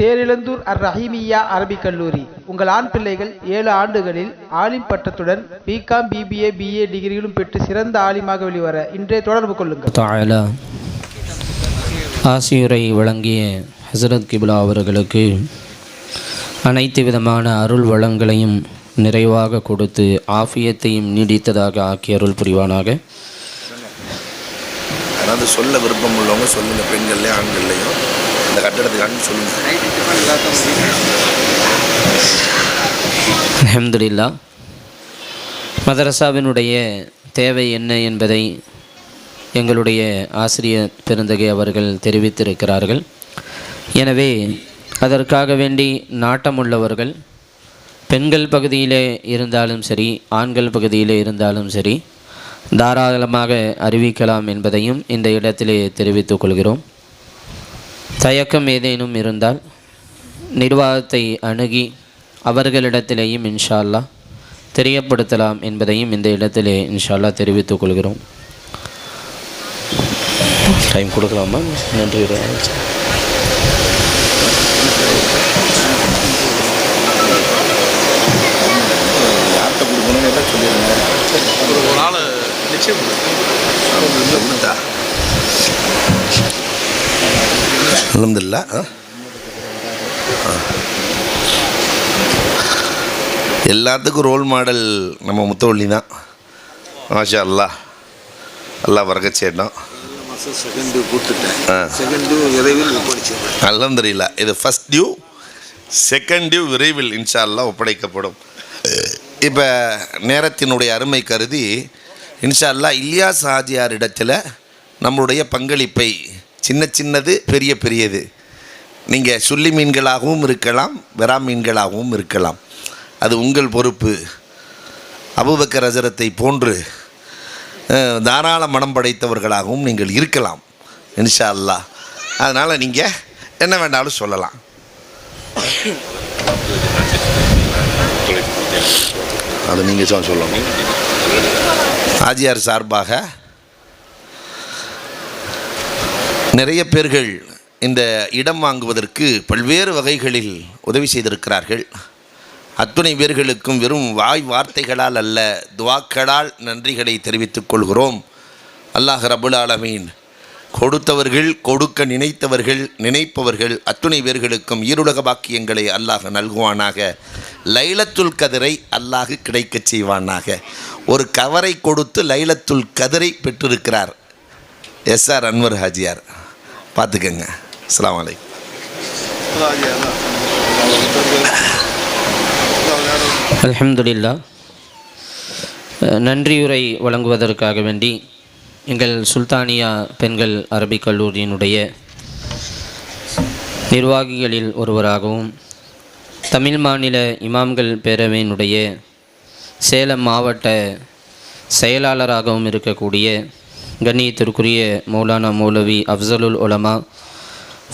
தேரிழந்தூர் அர் ரஹீமியா அரபிக் கல்லூரி. உங்கள் ஆண் பிள்ளைகள் ஏழு ஆண்டுகளில் ஆலிம் பட்டத்துடன் பிகாம் பிபிஏ பிஏ டிகிரிகளும் பெற்று சிறந்த ஆலிமாக வெளிவர இன்றே தொடர்பு கொள்ளுங்கள். ஆசியுரை வழங்கிய ஹசரத் கிப்லா அவர்களுக்கு அனைத்து விதமான அருள் வளங்களையும் நிறைவாக கொடுத்து ஆஃபியத்தையும் நீடித்ததாக ஆக்கி அருள் புரிவானாக. அதாவது சொல்ல விருப்பம் உள்ளவங்க சொல்லுங்க பெண்கள்லையும் ஆண்கள்லையும். அந்த கட்டடத்துக்காண்டி சொல்லுங்கள் அஹமதுல்லா மதரசாவினுடைய தேவை என்ன என்பதை எங்களுடைய ஆசிரியர் பெருந்தகை அவர்கள் தெரிவித்திருக்கிறார்கள். எனவே அதற்காக வேண்டி நாட்டமுள்ளவர்கள் பெண்கள் பகுதியிலே இருந்தாலும் சரி ஆண்கள் பகுதியிலே இருந்தாலும் சரி தாராளமாக அறிவிக்கலாம் என்பதையும் இந்த இடத்திலே தெரிவித்துக் கொள்கிறோம். தயக்கம் ஏதேனும் இருந்தால் நிர்வாகத்தை அணுகி அவர்களிடத்திலேயும் இன்ஷால்லா தெரியப்படுத்தலாம் என்பதையும் இந்த இடத்திலே இன்ஷால்லா தெரிவித்துக் கொள்கிறோம். டைம் கொடுக்கலாமா? நன்றி அலமதுல்லா எல்லாத்துக்கும் ரோல் மாடல் நம்ம முத்தவள்ளி தான் மாஷா அல்லாஹ் அல்லாஹ் வரக செய்யணும் செகண்டு கொடுத்துட்டேன் ஆ. விரைவில் ஒப்படைச்சிடுறேன் அல்ஹம்துலில்லாஹ் இது ஃபஸ்ட் டியூ செகண்ட் டியூ விரைவில் இன்ஷா அல்லா ஒப்படைக்கப்படும். இப்போ நேரத்தினுடைய அருமை கருதி இன்ஷா அல்லாஹ் இல்லியா ஹாஜியார் நம்மளுடைய பங்களிப்பை சின்ன சின்னது பெரிய பெரியது. நீங்கள் சுள்ளி மீன்களாகவும் இருக்கலாம் வெறா மீன்களாகவும் இருக்கலாம். அது உங்கள் பொறுப்பு. அபூபக்கர் ஹஜரத்தை போன்று தாராள மனம் படைத்தவர்களாகவும் நீங்கள் இருக்கலாம் இன்ஷா அல்லாஹ் அதனால் நீங்கள் என்ன வேண்டாலும் சொல்லலாம். அது நீங்கள் சொல் சொல்லணும். ஆஜியார் சார்பாக நிறைய பேர்கள் இந்த இடம் வாங்குவதற்கு பல்வேறு வகைகளில் உதவி செய்திருக்கிறார்கள். அத்துணை பேர்களுக்கும் வெறும் வாய் வார்த்தைகளால் அல்ல துவாக்களால் நன்றிகளை தெரிவித்துக் கொள்கிறோம். அல்லாஹ் ரபுல் ஆலமீன் கொடுத்தவர்கள் கொடுக்க நினைத்தவர்கள் நினைப்பவர்கள் அத்துணை பேர்களுக்கும் ஈருலக பாக்கியங்களை அல்லாஹ் நல்குவானாக. லைலத்துல் கதிரை அல்லாஹ் கிடைக்கச் செய்வானாக. ஒரு கவரை கொடுத்து லைலத்துல் கதிரை பெற்றிருக்கிறார். S R Anwar Hajiyar. பார்த்துக்கங்க. அஸ்லாம் அலைக்கும். அல்ஹம்துலில்லா. நன்றியுரை வழங்குவதற்காக வேண்டி எங்கள் சுல்தானியா பெண்கள் அரபிக் கல்லூரியினுடைய நிர்வாகிகளில் ஒருவராகவும் தமிழ் மாநில இமாம்கள் பேரவையினுடைய சேலம் மாவட்ட செயலாளராகவும் இருக்கக்கூடிய கண்ணியத்திற்குரிய மௌலானா மௌலவி அஃசலுல் உலமா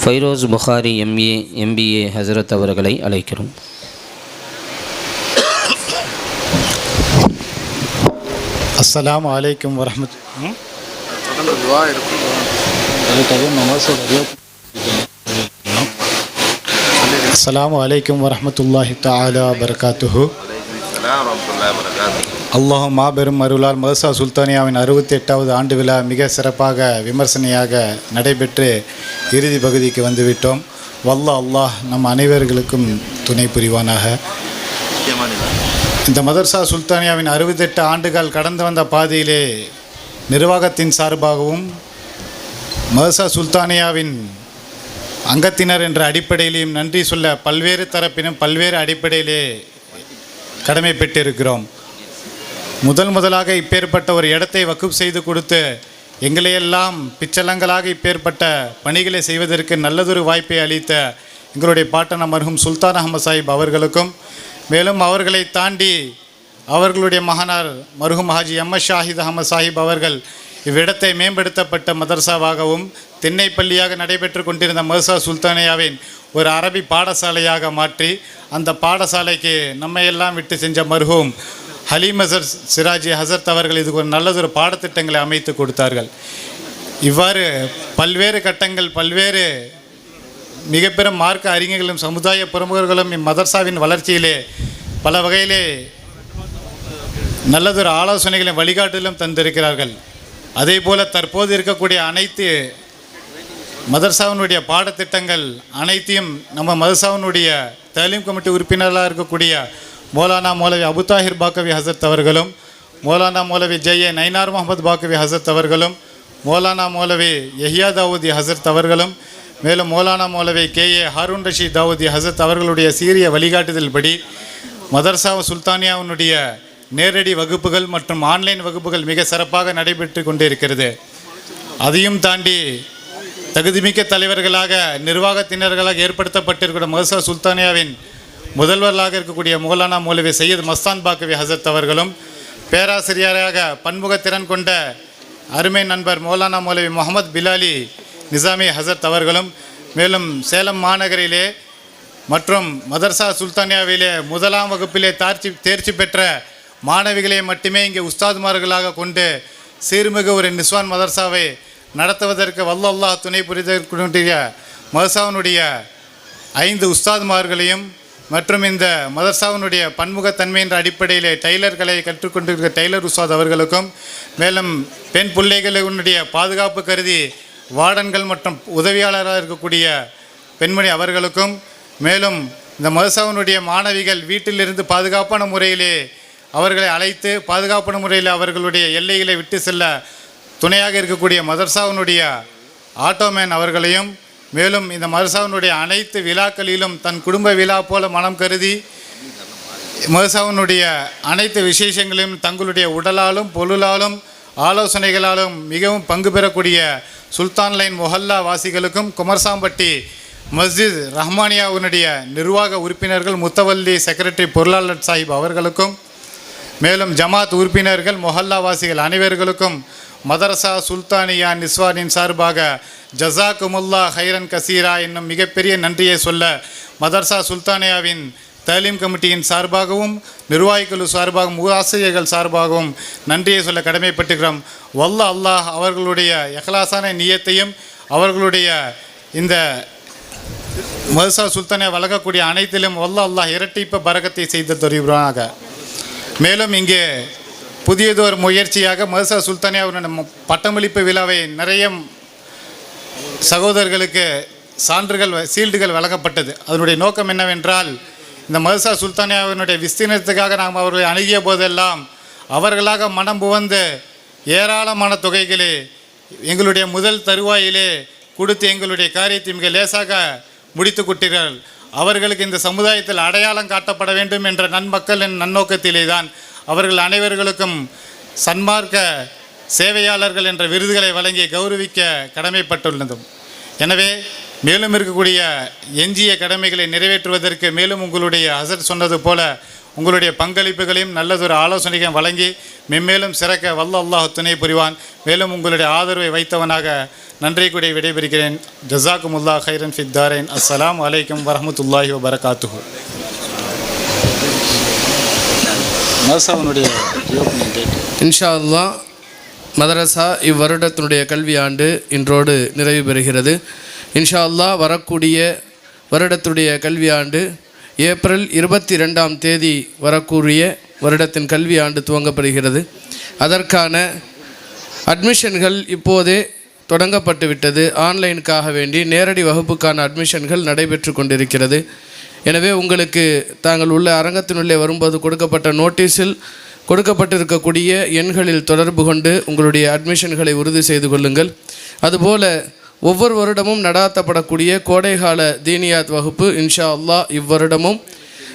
ஃபைரோஸ் புகாரி எம்ஏ எம்பிஏ ஹசரத் அவர்களை அழைக்கிறோம் அஸ்ஸலாமு அலைக்கும் வரமத் தொடர்ந்து துவா இருக்கும் அதுக்காக நமாஸோட அஸ்ஸலாமு அல்லாஹ் மாபெரும் அருளால் மதசா சுல்தானியாவின் அறுபத்தி எட்டாவது ஆண்டு விழா மிக சிறப்பாக விமர்சனையாக நடைபெற்று இறுதி பகுதிக்கு வந்துவிட்டோம். வல்லா அல்லாஹ் நம் அனைவர்களுக்கும் துணை புரிவானாக. இந்த மதர்சா சுல்தானியாவின் அறுபத்தெட்டு ஆண்டுகள் கடந்து வந்த பாதையிலே நிர்வாகத்தின் சார்பாகவும் மதர்சா சுல்தானியாவின் அங்கத்தினர் என்ற அடிப்படையிலையும் நன்றி சொல்ல பல்வேறு தரப்பினும் பல்வேறு அடிப்படையிலே கடமைப்பட்டிருக்கிறோம். முதல் முதலாக இப்பேற்பட்ட ஒரு இடத்தை வக்குப் செய்து கொடுத்து எங்களையெல்லாம் பிச்சலங்களாக இப்பேற்பட்ட பணிகளை செய்வதற்கு நல்லதொரு வாய்ப்பை அளித்த எங்களுடைய பாட்டன மருகும் சுல்தான் அகமது சாஹிப் அவர்களுக்கும் மேலும் அவர்களை தாண்டி அவர்களுடைய மகனார் மருகும் ஹாஜி எம் எஸ் ஷாஹித் அகமது சாஹிப் அவர்கள் இவ்விடத்தை மேம்படுத்தப்பட்ட மதர்சாவாகவும் திண்ணைப்பள்ளியாக நடைபெற்று கொண்டிருந்த மர்சா சுல்தானியாவின் ஒரு அரபி பாடசாலையாக மாற்றி அந்த பாடசாலைக்கு நம்மையெல்லாம் விட்டு செஞ்ச மருகும் ஹலீம் ஹசர் சிராஜி ஹசரத் அவர்கள் இதுக்கு ஒரு நல்லதொரு பாடத்திட்டங்களை அமைத்து கொடுத்தார்கள். இவ்வாறு பல்வேறு கட்டங்கள் பல்வேறு மிக பெரும் மார்க்க அறிஞர்களும் சமுதாய பிரமுகர்களும் இம்மதர்சாவின் வளர்ச்சியிலே பல வகையிலே நல்லதொரு ஆலோசனைகளையும் வழிகாட்டிலும் தந்திருக்கிறார்கள். அதே போல் தற்போது இருக்கக்கூடிய அனைத்து மதர்சாவினுடைய பாடத்திட்டங்கள் அனைத்தையும் நம்ம மதர்சாவினுடைய தலீம் கமிட்டி உறுப்பினர்களாக இருக்கக்கூடிய மௌலானா மௌலவி அபுதாஹிர் பாக்கவி ஹசரத் அவர்களும் மௌலானா மௌலவி ஜெய நைனார் முகமது பாக்கவி ஹசரத் அவர்களும் மௌலானா மௌலவி யஹியா தாவூதி ஹசரத் அவர்களும் மேலும் மௌலானா மௌலவி கே ஏ ஹாரூன் ரஷீத் தாவூதி ஹசரத் அவர்களுடைய சீரிய வழிகாட்டுதல்படி மதர்சா சுல்தானியாவினுடைய நேரடி வகுப்புகள் மற்றும் ஆன்லைன் வகுப்புகள் மிக சிறப்பாக நடைபெற்று கொண்டிருக்கிறது. அதையும் தாண்டி தகுதிமிக்க தலைவர்களாக நிர்வாகத்தினர்களாக ஏற்படுத்தப்பட்டிருக்கிற மதர்சா சுல்தானியாவின் முதல்வர்களாக இருக்கக்கூடிய முகலானா மௌலவி சையத் மஸ்தான் பாக்கவி ஹசரத் அவர்களும் பேராசிரியராக பன்முகத்திறன் கொண்ட அருமை நண்பர் மௌலானா மௌலவி முகமது பிலாலி நிசாமி ஹசரத் அவர்களும் மேலும் சேலம் மாநகரிலே மற்றும் மதர்சா சுல்தானியாவிலே முதலாம் வகுப்பிலே தார்ச்சி தேர்ச்சி பெற்ற மாணவிகளை மட்டுமே இங்கே உஸ்தாதுமார்களாக கொண்டு சீர்மிகு ஒரு நிஸ்வான் மதர்சாவை நடத்துவதற்கு வல்ல அல்லாஹ் துணை புரிதற்குரிய மதர்சாவினுடைய ஐந்து உஸ்தாதுமார்களையும் மற்றும் இந்த மதர்சாவினுடைய பன்முகத்தன்மை என்ற அடிப்படையிலே டைலர்களை கற்றுக்கொண்டிருக்கிற டெய்லர் உஸ்தாத் அவர்களுக்கும் மேலும் பெண் பிள்ளைகளுடைய பாதுகாப்பு கருதி வார்டன்கள் மற்றும் உதவியாளராக இருக்கக்கூடிய பெண்மணி அவர்களுக்கும் மேலும் இந்த மதர்சாவினுடைய மாணவிகள் வீட்டிலிருந்து பாதுகாப்பான முறையிலே அவர்களை அழைத்து பாதுகாப்பான முறையில் அவர்களுடைய எல்லைகளை விட்டு செல்ல துணையாக இருக்கக்கூடிய மதர்சாவினுடைய ஆட்டோமேன் அவர்களையும் மேலும் இந்த மதர்சாவினுடைய அனைத்து விழாக்களிலும் தன் குடும்ப விழா போல மனம் கருதி மதசாவினுடைய அனைத்து விசேஷங்களையும் தங்களுடைய உடலாலும் பொருளாலும் ஆலோசனைகளாலும் மிகவும் பங்கு பெறக்கூடிய சுல்தான் லைன் மொஹல்லா வாசிகளுக்கும் குமர்சாம்பட்டி மஸ்ஜித் ரஹ்மானியாவினுடைய நிர்வாக உறுப்பினர்கள் முத்தவல்லி செக்ரட்டரி பொருளாளர் சாஹிப் அவர்களுக்கும் மேலும் ஜமாத் உறுப்பினர்கள் மொஹல்லா வாசிகள் அனைவர்களுக்கும் மதரசா சுல்தானியா நிஸ்வானின் சார்பாக ஜசாக்குமுல்லா ஹைரன் கசீரா என்னும் மிகப்பெரிய நன்றியை சொல்ல மதரசா சுல்தானியாவின் தலீம் கமிட்டியின் சார்பாகவும் நிர்வாகிகள் சார்பாகவும் ஆசிரியர்கள் சார்பாகவும் நன்றியை சொல்ல கடமைப்பட்டுகிறோம் வல்ல அல்லாஹ் அவர்களுடைய எஹ்லாசான நியத்தையும் அவர்களுடைய இந்த மதுசா சுல்தானை வழங்கக்கூடிய அனைத்திலும் வல்ல அல்லாஹ் இரட்டிப்பு பரகத்தை செய்து தருகிறாக மேலும் இங்கே புதியதொரு முயற்சியாக மதுசா சுல்தானியாவுடைய பட்டமளிப்பு விழாவை நிறைய சகோதரர்களுக்கு சான்றுகள் சீல்டுகள் வழங்கப்பட்டது. அதனுடைய நோக்கம் என்னவென்றால் இந்த மதுசா சுல்தானியாவினுடைய விஸ்தீர்ணத்துக்காக நாம் அவர்களை அணுகிய போதெல்லாம் அவர்களாக மனம் புவந்து ஏராளமான தொகைகளே எங்களுடைய முதல் தருவாயிலே கொடுத்து எங்களுடைய காரியத்தை மிக லேசாக முடித்து கொட்டீர்கள் அவர்களுக்கு இந்த சமுதாயத்தில் அடையாளம் காட்டப்பட வேண்டும் என்ற நன்மக்களின் நன்னோக்கத்திலே தான் அவர்கள் அனைவர்களுக்கும் சன்மார்க்க சேவையாளர்கள் என்ற விருதுகளை வழங்கி கௌரவிக்க கடமைப்பட்டுள்ளதும். எனவே மேலும் இருக்கக்கூடிய எஞ்சிய கடமைகளை நிறைவேற்றுவதற்கு மேலும் உங்களுடைய அசர் சொன்னது போல உங்களுடைய பங்களிப்புகளையும் நல்லதொரு ஆலோசனைகளையும் வழங்கி மென்மேலும் சிறக்க வல்ல அல்லாஹ் துணை புரிவான். மேலும் உங்களுடைய ஆதரவை வைத்தவனாக நன்றி கூட விடைபெறுகிறேன். ஜசாக்குமுல்லா ஹைரன் ஃபித்தாரேன் அஸ்லாம் அலைக்கும் வரமத்துல்லாஹி வபரகாத்துஹு. மதசாவனுடைய இன்ஷா அல்லா மதரசா இவ்வருடத்தினுடைய கல்வி ஆண்டு இன்றோடு நிறைவு பெறுகிறது. இன்ஷா அல்லா வரக்கூடிய வருடத்துடைய கல்வி ஆண்டு ஏப்ரல் இருபத்தி ரெண்டாம் தேதி வரக்கூடிய வருடத்தின் கல்வி ஆண்டு துவங்கப்படுகிறது. அதற்கான அட்மிஷன்கள் இப்போதே தொடங்கப்பட்டு விட்டது ஆன்லைனுக்காக வேண்டி நேரடி வகுப்புக்கான அட்மிஷன்கள் நடைபெற்று கொண்டிருக்கிறது. எனவே உங்களுக்கு தாங்கள் உள்ள அரங்கத்தினுள்ளே வரும்போது கொடுக்கப்பட்ட நோட்டீஸில் கொடுக்கப்பட்டிருக்கக்கூடிய எண்களில் தொடர்பு கொண்டு உங்களுடைய அட்மிஷன்களை உறுதி செய்து கொள்ளுங்கள். அதுபோல ஒவ்வொரு வருடமும் நடாத்தப்படக்கூடிய கோடைகால தீனியாத் வகுப்பு இன்ஷா அல்லாஹ் இவ்வருடமும்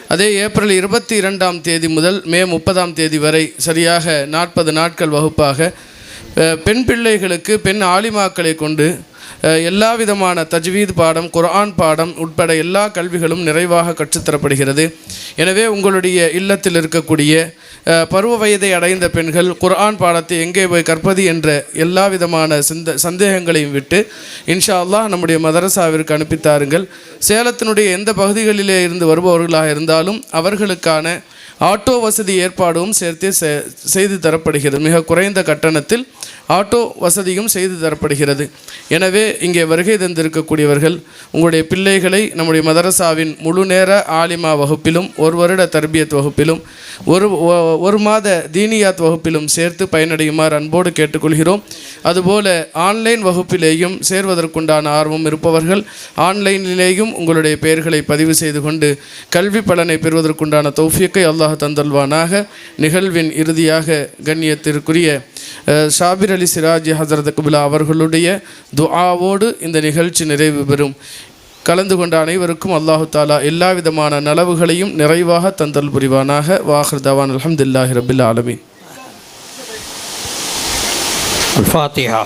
அதே ஏப்ரல் இருபத்தி இரண்டாம் தேதி முதல் மே முப்பதாம் தேதி வரை சரியாக நாற்பது நாட்கள் வகுப்பாக பெண் பிள்ளைகளுக்கு பெண் ஆலிமாக்களை கொண்டு எல்லா விதமான தஜ்வீத் பாடம் குர்ஆன் பாடம் உட்பட எல்லா கல்விகளும் நிறைவாக கற்றுத்தரப்படுகிறது. எனவே உங்களுடைய இல்லத்தில் இருக்கக்கூடிய பருவ வயதை அடைந்த பெண்கள் குர்ஆன் பாடத்தை எங்கே போய் கற்பது என்ற எல்லா விதமான சிந்த சந்தேகங்களையும் விட்டு இன்ஷா அல்லாஹ் நம்முடைய மதரசாவிற்கு அனுப்பித்தாருங்கள் சேலத்தினுடைய எந்த பகுதிகளிலே இருந்து வருபவர்களாக இருந்தாலும் அவர்களுக்கான ஆட்டோ வசதி ஏற்பாடும் சேர்த்தே செ- செய்து தரப்படுகிறது. மிக குறைந்த கட்டணத்தில் ஆட்டோ வசதியும் செய்து தரப்படுகிறது. எனவே இங்கே வருகை தந்திருக்கக்கூடியவர்கள் உங்களுடைய பிள்ளைகளை நம்முடைய மதரசாவின் முழு நேர ஆலிமா வகுப்பிலும் ஒரு வருட தர்பியத் வகுப்பிலும் ஒரு ஒ- ஒரு மாத தீனியாத் வகுப்பிலும் சேர்த்து பயனடையுமாறு அன்போடு கேட்டுக்கொள்கிறோம். அதுபோல ஆன்லைன் வகுப்பிலேயும் சேர்வதற்குண்டான ஆர்வம் இருப்பவர்கள் ஆன்லைனிலேயும் உங்களுடைய பெயர்களை பதிவு செய்து கொண்டு கல்வி பலனை பெறுவதற்குண்டான தௌஃபியக்கை அல்லாஹ் தந்தல்வானாக. நிகழ்வின் இறுதியாக கண்ணியத்திற்குரிய ஷாபிர் அலி சிராஜி ஹசரத் குபிலா அவர்களுடைய துஆவோடு இந்த நிகழ்ச்சி நிறைவு பெறும். கலந்து கொண்ட அனைவருக்கும் அல்லாஹு தாலா எல்லா விதமான நலவுகளையும் நிறைவாக தந்தல் புரிவானாக. வாஹர் தவான் அலமதுல்லாஹி ரபில் ஆலமின்.